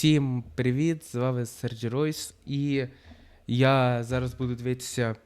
Всім привіт! З вами Серджі Ройс. І я зараз буду дивитися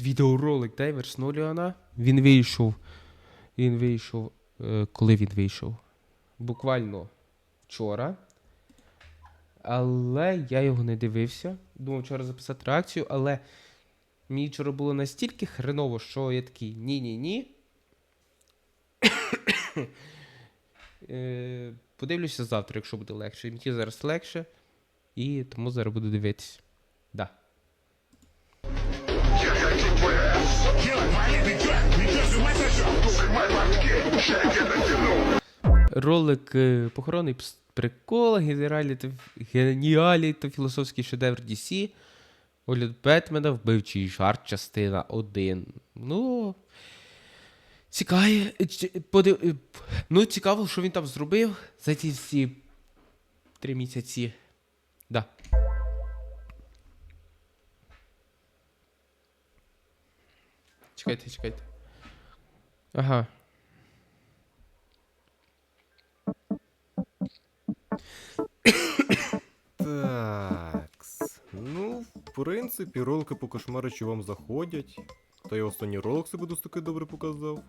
відеоролик Дайверс Ноліана. Він вийшов. Він вийшов. е, коли він вийшов? Буквально вчора. Але я його не дивився. Думав вчора записати реакцію, але мені вчора було настільки хреново, що я такий ні-ні-ні. Подивлюся завтра, якщо буде легше. Мені зараз легше. І тому зараз буду дивитися. Да. Ролик е, похоронний прикол, та, та філософський шедевр DC. Огляд Бетмена, вбивчий жарт, частина 1. Ну. Цікає. е, подив- е, Ну, цікаво, що він там зробив за ці всі три місяці. Да. Чекайте, чекайте. Ага. Такс. Ну, в принципі, ролики по кошмаричу вам заходять. Та й останній ролик себе досить добре показав.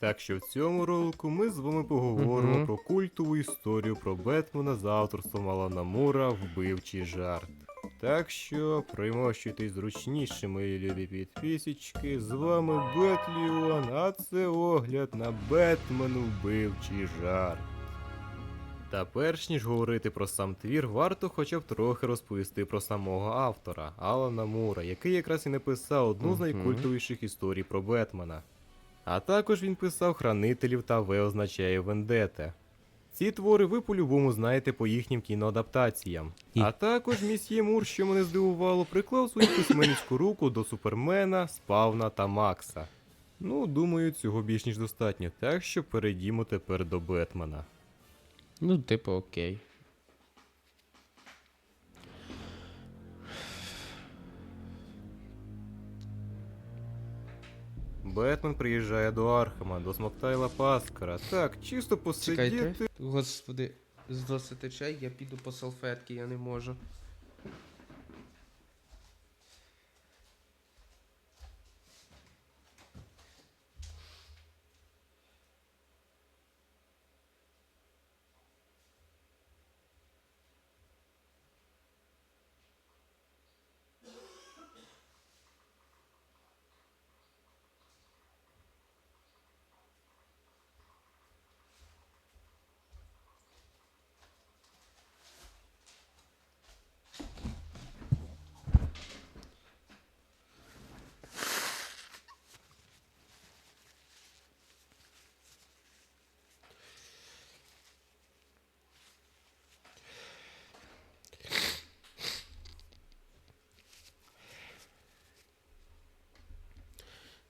Так що в цьому ролику ми з вами поговоримо Мгм. про культову історію про Бетмена за авторством Алана Мура вбивчий жарт. Так що примощуйтесь зручніше, мої любі підписчики. З вами Бетліон, а це огляд на Бетмену вбивчий жарт. Та перш ніж говорити про сам твір, варто хоча б трохи розповісти про самого автора Алана Мура, який якраз і написав одну з найкультовіших історій про Бетмена. А також він писав Хранителів та В означає Вендете. Ці твори ви по-любому знаєте по їхнім кіноадаптаціям. А також місьє Мур, що мене здивувало, приклав свою письменницьку руку до Супермена, Спавна та Макса. Ну, думаю, цього більш ніж достатньо, так що перейдімо тепер до Бетмена. Ну, типу, окей. Бетмен приїжджає до Архема, до Смоктайла Паскара. Так, чисто посидіти. Чекайте. Господи, з тече, я піду по салфетки, я не можу.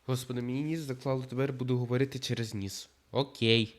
Господи, мені ніс заклало, тепер буду говорити через ніс. Окей.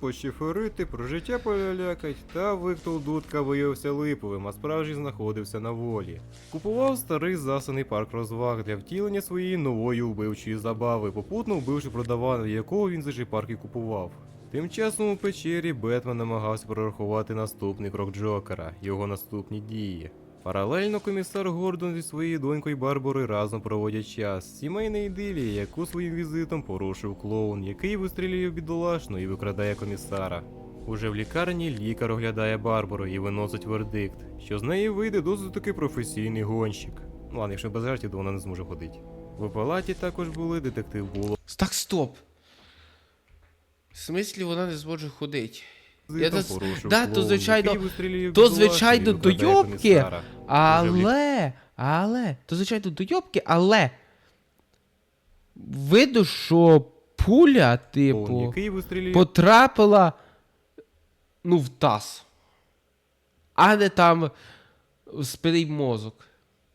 Почиферити, про життя полялякать, та Виктор Дудка виявився липовим, а справжній знаходився на волі. Купував старий засаний парк розваг для втілення своєї нової вбивчої забави, попутно вбивши продавана, якого він за парк і купував. Тим часом у печері Бетмен намагався прорахувати наступний крок Джокера, його наступні дії. Паралельно комісар Гордон зі своєю донькою Барбарою разом проводять час. Сімейна ідилія, яку своїм візитом порушив клоун, який вистрілює бідолашно і викрадає комісара. Уже в лікарні лікар оглядає Барбару і виносить вердикт, що з неї вийде досить таки професійний гонщик. Ну ладно, якщо без жартів, то вона не зможе ходити. В палаті також були детектив Було. Так, стоп. В смислі вона не зможе ходити. Я то- да, то звичайно- то звичайно дойобки, Але, але, то звичайно дойобки, але. Видно, що пуля, типу, потрапила. Ну, в таз. А не там в спинний мозок.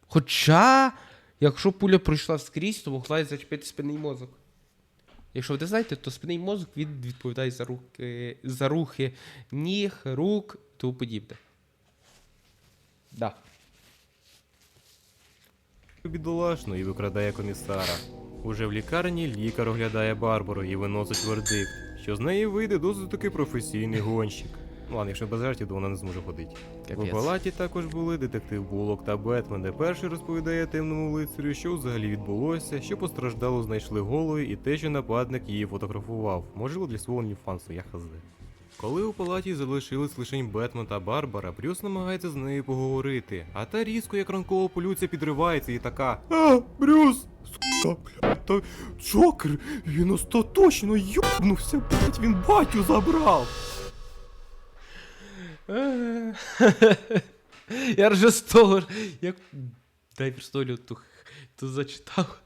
Хоча, якщо пуля пройшла вскрізь, то могла зачепити спинний мозок. Якщо ви не знаєте, то спинний мозок він відповідає за руки, за рухи ніг, рук тому подібне. Да. бідолашно і викрадає комісара. Уже в лікарні лікар оглядає Барбару і виносить вердикт, що з неї вийде досить таки професійний гонщик. Ну ладно, якщо без жартів, то вона не зможе ходити. У Капець. палаті також були детектив Булок та Бетмен, де перший розповідає темному лицарю, що взагалі відбулося, що постраждало знайшли голою і те, що нападник її фотографував. Можливо, для свого ліфансу, я хз. Коли у палаті залишились лише Бетмен та Барбара, Брюс намагається з нею поговорити, а та різко, як ранкова полюція, підривається і така. А, Брюс! Сука, блядь, та Джокер, він остаточно йобнувся, блядь, він батю забрав! Я вже з того, як дай пістолю ту, ту зачитав.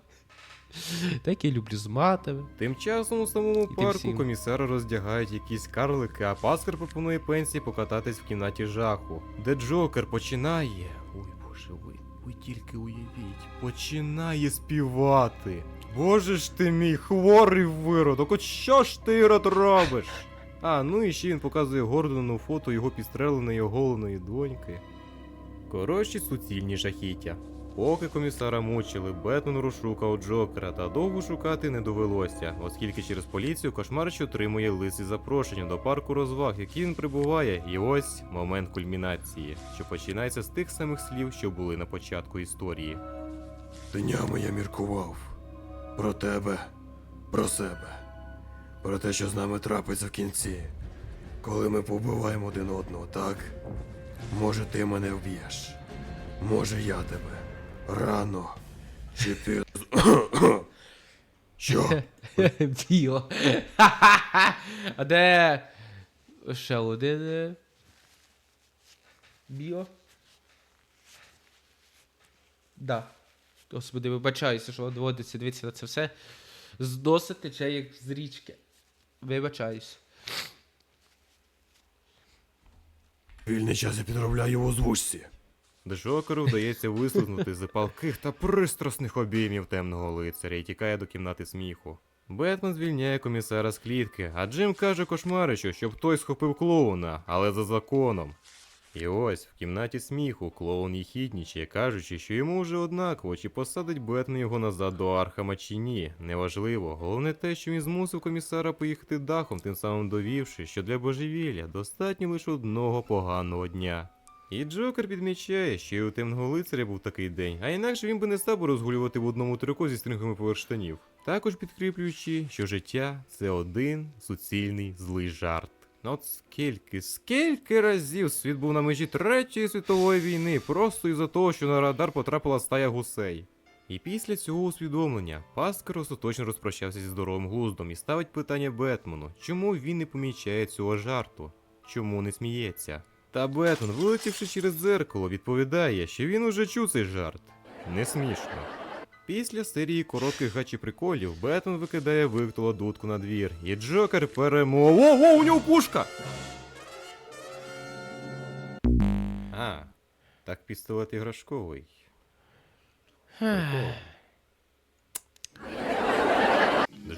Так я люблю з матами. Тим часом у самому тим парку всім. комісара роздягають якісь карлики, а Паскар пропонує пенсії покататись в кімнаті жаху, де Джокер починає. Ой боже, ви, ви тільки уявіть, починає співати. Боже ж ти мій хворий виродок, от що ж ти Ірод, робиш? А, ну і ще він показує Гордону фото його підстреленої оголеної доньки. Коротші суцільні жахіття. Поки комісара мучили, Бетмен розшукав Джокера, та довго шукати не довелося, оскільки через поліцію кошмарич отримує лист із запрошенням до парку розваг, який він прибуває, і ось момент кульмінації, що починається з тих самих слів, що були на початку історії. Днями я міркував про тебе, про себе, про те, що з нами трапиться в кінці, коли ми побиваємо один одного, так? Може, ти мене вб'єш, може я тебе. Рано чи пізно. Що? Біо. А де. Ще один. е, Біо? Да. Господи, вибачаюся, що доводиться дивитися на це все. З носа тече як з річки. Вибачаюсь. Вільний час я підробляю в озвучці. Джокеру вдається вислизнути з палких та пристрасних обіймів темного лицаря і тікає до кімнати сміху. Бетмен звільняє комісара з клітки, а Джим каже кошмаричу, щоб той схопив клоуна, але за законом. І ось в кімнаті сміху клоун їхіднічає, кажучи, що йому вже однаково, чи посадить Бетмен його назад до Архама чи ні. Неважливо. Головне те, що він змусив комісара поїхати дахом, тим самим довівши, що для божевілля достатньо лише одного поганого дня. І Джокер підмічає, що і у темного лицаря був такий день, а інакше він би не став розгулювати в одному трико зі стрингами поверх штанів. Також підкріплюючи, що життя це один суцільний злий жарт. Ну От скільки, скільки разів світ був на межі Третьої світової війни, просто із-за того, що на радар потрапила стая гусей. І після цього усвідомлення Паскар остаточно розпрощався зі здоровим глуздом і ставить питання Бетмену, чому він не помічає цього жарту, чому не сміється. Та Бетмен, вилетівши через дзеркало, відповідає, що він уже чув цей жарт. Не смішно. Після серії коротких гачі приколів Бетмен викидає виктула дудку на двір, і Джокер перемо... О, о, у нього пушка! А, так пістолет іграшковий. Прикол.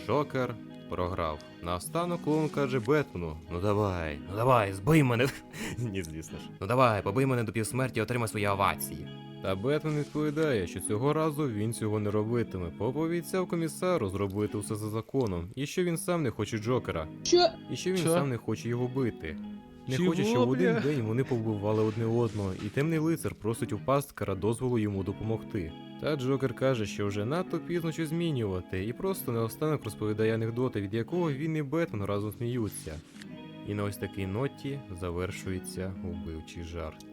Джокер програв. Наостанок клоун каже Бетмену: Ну давай, ну давай, збий мене. Ні, звісно ж. Ну давай, побий мене до півсмерті і отримай свої овації. Та Бетмен відповідає, що цього разу він цього не робитиме, бо пообіцяв комісару зробити усе за законом, і що він сам не хоче Джокера, Що? і що він Що? сам не хоче його бити. Не Чого, хоче, щоб в один бля? день вони повбивали одне одного, і темний лицар просить у пасткара дозволу йому допомогти. Та Джокер каже, що вже надто пізно щось змінювати, і просто наостанок розповідає анекдоти, від якого він і Бетмен разом сміються. І на ось такій ноті завершується убивчий жарт.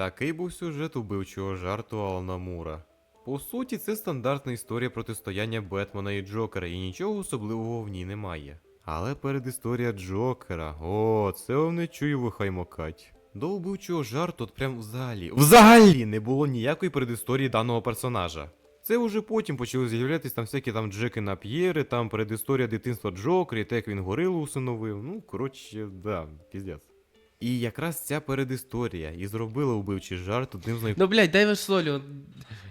Такий був сюжет убивчого жарту Алана Мура. По суті, це стандартна історія протистояння Бетмена і Джокера, і нічого особливого в ній немає. Але передісторія Джокера, о, це вам не чую вихаймокать. До вбивчого жарту от прям взагалі. Взагалі не було ніякої передісторії даного персонажа. Це вже потім почали з'являтися там всякі там Джеки на П'єри, там передісторія дитинства Джокера, і те, як він горилу усиновив. Ну, коротше, да, піздець. І якраз ця передісторія і зробила вбивчий жарт одним з най... Ну, блядь, дай солю.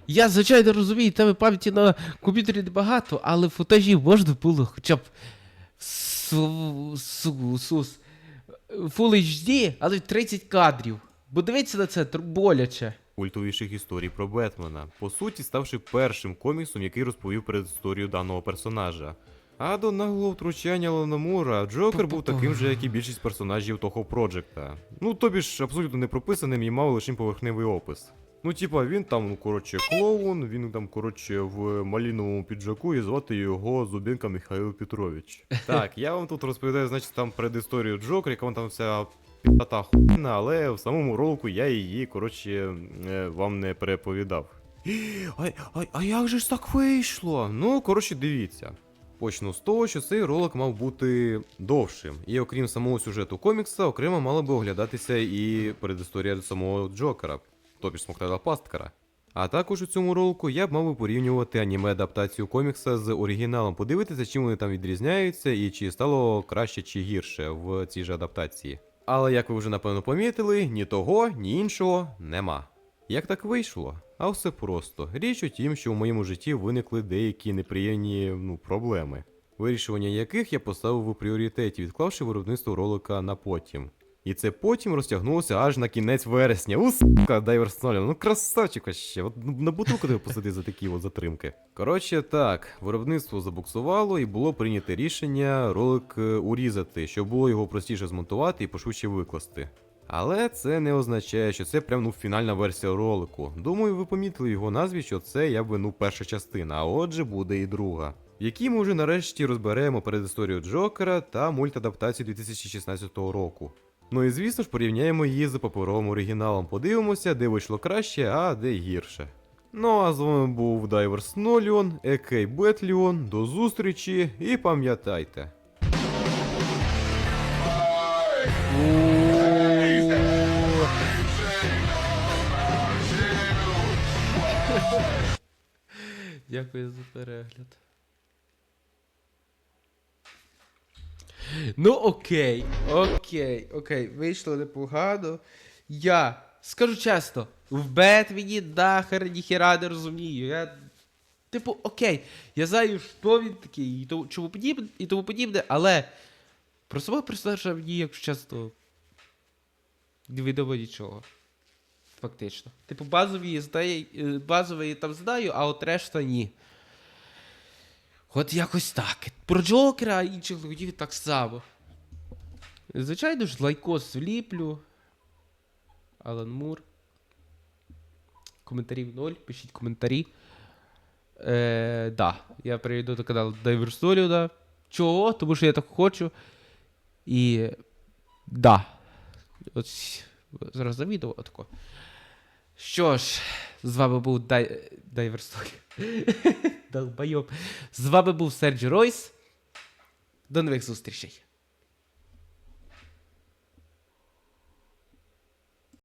Я, звичайно, розумію, тебе пам'яті на комп'ютері небагато, але футажів можна було хоча б су, су, сус, Full HD, але 30 кадрів. Бо дивіться на це тр- боляче. найкультовіших історій про Бетмена, по суті, ставши першим коміксом, який розповів передісторію даного персонажа. А до наглого втручання Ланомура Джокер був таким же, як і більшість персонажів того Проджекта. Ну, тобі ж абсолютно не прописаним і мав лише поверхневий опис. Ну, типа, він там, ну, коротше, клоун, він там, коротше, в маліновому піджаку і звати його Зубенка Михайло Петрович. Так, я вам тут розповідаю, значить, там предісторію Джокера, яка вон там вся п'ята хуйна, але в самому ролику я її, коротше, е, вам не переповідав. А, а, а як же ж так вийшло? Ну, коротше, дивіться. Почну з того, що цей ролик мав бути довшим. І окрім самого сюжету комікса, окремо мала би оглядатися і передісторія самого Джокера, тобі ж Смоктайла Пасткара. А також у цьому ролику я б мав би порівнювати аніме-адаптацію комікса з оригіналом, подивитися, чим вони там відрізняються і чи стало краще чи гірше в цій же адаптації. Але як ви вже напевно помітили, ні того, ні іншого нема. Як так вийшло? А все просто. Річ у тім, що в моєму житті виникли деякі неприємні ну, проблеми, вирішування яких я поставив у пріоритеті, відклавши виробництво ролика на потім. І це потім розтягнулося аж на кінець вересня. У сука, Дайвер Снолін, ну красавчик ще. От на бутилку тебе посадити за такі от затримки. Коротше, так, виробництво забуксувало і було прийнято рішення ролик е, урізати, щоб було його простіше змонтувати і пошвидше викласти. Але це не означає, що це прям ну фінальна версія ролику. Думаю, ви помітили його назві, що це якби ну перша частина, а отже буде і друга. В якій ми вже нарешті розберемо передісторію Джокера та мультадаптацію 2016 року. Ну і звісно ж порівняємо її з паперовим оригіналом. Подивимося, де вийшло краще, а де гірше. Ну а з вами був Дайверс Ноліон, Екей Бетліон. До зустрічі і пам'ятайте. Дякую за перегляд. Ну, окей, окей, окей, вийшло непогано. Я скажу чесно, в Бетмені нахер ніхера не розумію. Я. Типу, окей, я знаю, що він такий і тому, чому подібне, і тому подібне, але про самого персонажа мені, якщо чесно, невідомо нічого. Фактично. Типу, базові знає, е, базові там знаю, а от решта ні. От якось так. Про Джокера і інших лодів так само. Звичайно ж, лайкос вліплю. Алан Мур. Коментарів ноль. Пишіть коментарі. Е, да, я перейду до каналу Diver Solid. Чого? Тому що я так хочу. І. Да. Ось зараз за відео отако. Що ж, з вами був Дай... Дайвер Долбайоб. З вами був Серджі Ройс. До нових зустрічей.